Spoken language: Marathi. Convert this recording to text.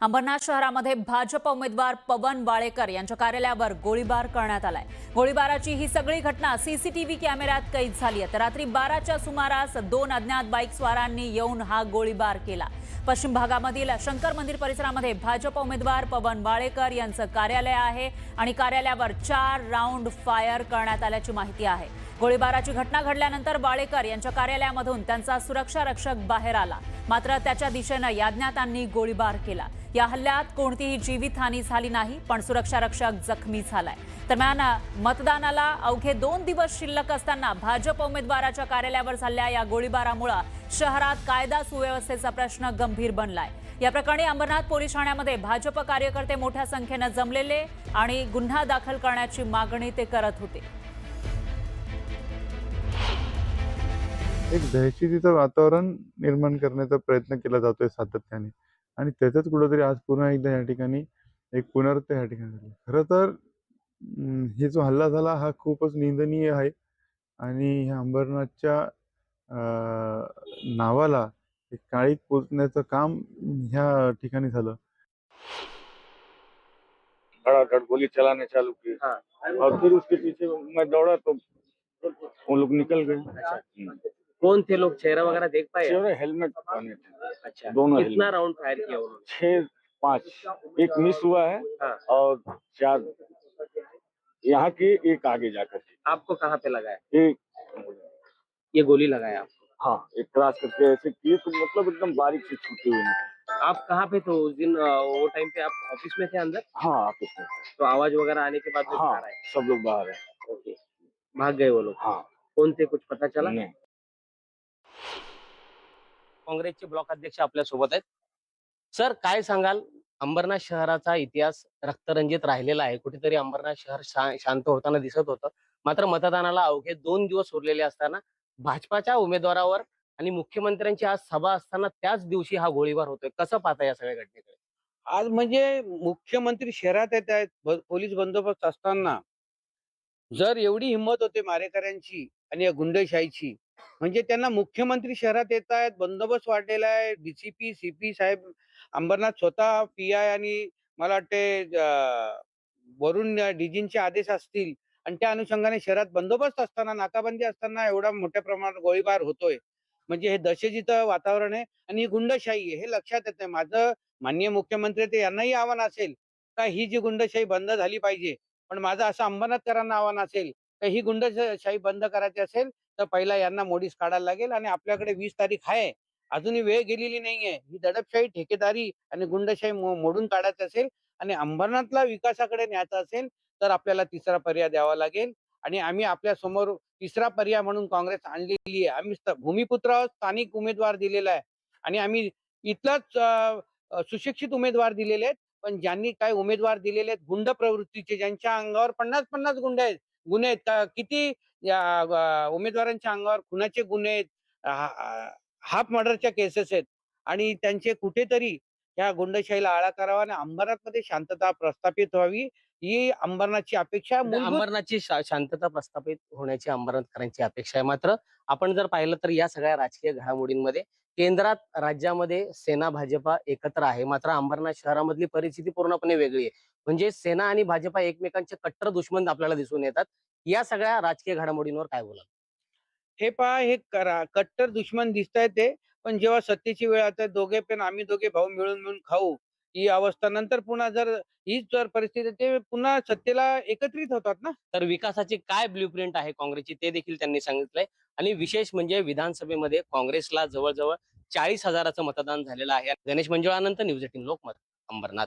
अंबरनाथ शहरामध्ये भाजप उमेदवार पवन वाळेकर यांच्या कार्यालयावर गोळीबार करण्यात आलाय. गोळीबाराची ही सगळी घटना सीसीटीव्ही कॅमेऱ्यात कैद झाली आहे. तर रात्री बाराच्या सुमारास दोन अज्ञात बाईक स्वारांनी येऊन हा गोळीबार केला. पश्चिम भागामधील शंकर मंदिर परिसरामध्ये भाजप उमेदवार पवन वाळेकर यांचं कार्यालय आहे आणि कार्यालयावर चार राऊंड फायर करण्यात आल्याची माहिती आहे. गोळीबाराची घटना घडल्यानंतर वाळेकर यांच्या कार्यालयामधून त्यांचा सुरक्षा रक्षक बाहेर आला. मात्र त्याच्या दिशेनं याज्ञातांनी गोळीबार केला. या हल्ल्यात कोणतीही जीवितहानी झाली नाही पण सुरक्षा रक्षक जखमी झालाय. दरम्यान मतदानाला अवघे दोन दिवस शिल्लक असताना भाजप उमेदवाराच्या कार्यालयावर झालेल्या या गोळीबारामुळे शहरात कायदा सुव्यवस्थेचा प्रश्न गंभीर बनलाय. या प्रकरणी अंबरनाथ पोलीस ठाण्यामध्ये भाजप कार्यकर्ते मोठ्या संख्येनं जमलेले आणि गुन्हा दाखल करण्याची मागणी ते करत होते. एक दहशतीचं वातावरण निर्माण करण्याचा प्रयत्न केला जातोय सातत्याने. आणि त्याच्याच कुठंतरी आज पुन्हा एकदा या ठिकाणी एक पुनरावृत्ती या ठिकाणी झाली खरं तर हे जो हल्ला झाला हा खूपच निंदनीय आहे. आणि ह्या अंबरनाथच्या नावाला एक काळीक पोचण्याचं काम ह्या ठिकाणी झालं. धड़ाधड़ गोली चलाने चालू की हाँ। और फिर उसके पीछे मैं दौड़ा तो वो लोग निकल गए। कौन थे लोग? चेहरा वगैरह देख पाए? चेहरे हेलमेट पहने थे। अच्छा दोनों कितना राउंड फायर किया उन्होंने? छह पाँच। एक मिस हुआ है हाँ। और चार। यहाँ के एक आगे जाकर आपको कहाँ पे लगा है एक ये गोली लगाया आपको? हाँ एक क्रॉस करके ऐसे किए तो मतलब एकदम बारीक से छूटे हुए आप कहाँ पे थे उस दिन? वो टाइम पे आप ऑफ़िस में थे अंदर? हाँ ऑफ़िस में तो आवाज़ वगैरह आने के बाद हाँ सब लोग बाहर है। ओके। भाग गए वो लोग? हाँ। कौन थे? कुछ पता चला? नहीं। काँग्रेसचे ब्लॉक अध्यक्ष आपल्यासोबत आहेत. सर काय सांगाल? अंबरनाथ शहराचा इतिहास रक्तरंजित राहिलेला आहे. कुठेतरी अंबरनाथ शहर शा- शांत होताना दिसत होतं. मात्र मतदानाला अवघे दोन दिवस उरलेले असताना भाजपाच्या उमेदवारावर आणि मुख्यमंत्र्यांची आज सभा असताना त्याच दिवशी हा गोळीबार होतोय. कसं पाहता या सगळ्या घटनेकडे? आज म्हणजे मुख्यमंत्री शहरात येत आहेत पोलीस बंदोबस्त असताना. जर एवढी हिंमत होते मारेकऱ्यांची आणि या गुंडशाहीची. म्हणजे त्यांना मुख्यमंत्री शहरात येत आहेत बंदोबस्त वाढलेला आहे डीसीपी सीपी साहेब अंबरनाथ स्वतः पी आय आणि मला वाटते वरून डीजींचे आदेश असतील आणि त्या अनुषंगाने शहरात बंदोबस्त असताना नाकाबंदी असताना एवढा मोठ्या प्रमाणात गोळीबार होतोय. म्हणजे हे दहशतीचं वातावरण आहे आणि ही गुंडशाही आहे हे लक्षात येत नाही. माझं माननीय मुख्यमंत्री ते यांनाही आव्हान असेल का ही जी गुंडशाही बंद झाली पाहिजे? पण माझं असं अंबरनाथकरांना आव्हान असेल का ही गुंडशाही बंद करायची असेल तर पहिला यांना मोडीस काढायला लागेल आणि आपल्याकडे वीस तारीख आहे. अजूनही वेळ गेलेली नाहीये. ही दडपशाही ठेकेदारी आणि गुंडशाही मोडून काढायची असेल आणि अंबरनाथला विकासाकडे न्यायचा असेल तर आपल्याला तिसरा पर्याय द्यावा लागेल. आणि आम्ही आपल्यासमोर तिसरा पर्याय म्हणून काँग्रेस आणलेली आहे. आम्ही भूमिपुत्रावर स्थानिक उमेदवार दिलेला आहे. आणि आम्ही इथलाच सुशिक्षित उमेदवार दिलेले आहेत. पण ज्यांनी काय उमेदवार दिलेले आहेत गुंड प्रवृत्तीचे ज्यांच्या अंगावर पन्नास पन्नास गुंड आहेत गुन्हे आहेत किती या उमेदवारांच्या अंगावर खुनाचे गुन्हे आहेत? हाफ मर्डरच्या केसेस आहेत आणि त्यांचे कुठेतरी या गुंडशाहीला आळा करावा आणि अंबरनाथमध्ये शांतता प्रस्थापित व्हावी ही अंबरनाथची अपेक्षा आहे. मूलभूत अंबरनाथची शांतता प्रस्थापित होण्याची अंबरनाथकरांची अपेक्षा आहे मात्र आपण जर पाहिलं तर या सगळ्या राजकीय घडामोडींमध्ये केंद्रात राज्यामध्ये सेना भाजपा एकत्र आहे. मात्र अंबरनाथ शहरामधली परिस्थिती पूर्णपणे वेगळी आहे. म्हणजे सेना आणि भाजपा एकमेकांचे कट्टर दुश्मन आपल्याला दिसून येतात. या सगळ्या राजकीय घडामोडींवर काय बोला हे पहा हे करा कट्टर दुश्मन दिसताय ते. पण जेव्हा सत्तेची वेळ आता दोघे पण आम्ही दोघे भाऊ मिळून मिळून खाऊ. ही अवस्था. नंतर पुन्हा जर हीच जर परिस्थिती ते पुन्हा सत्तेला एकत्रित होतात ना? तर विकासाची काय ब्ल्यूप्रिंट आहे काँग्रेसची ते देखील त्यांनी सांगितलंय. आणि विशेष म्हणजे विधानसभेमध्ये काँग्रेसला जवळजवळ चाळीस हजाराचं मतदान झालेलं आहे. गणेश मंजुळानंतर न्यूज एटीन लोकमत अंबरनाथ.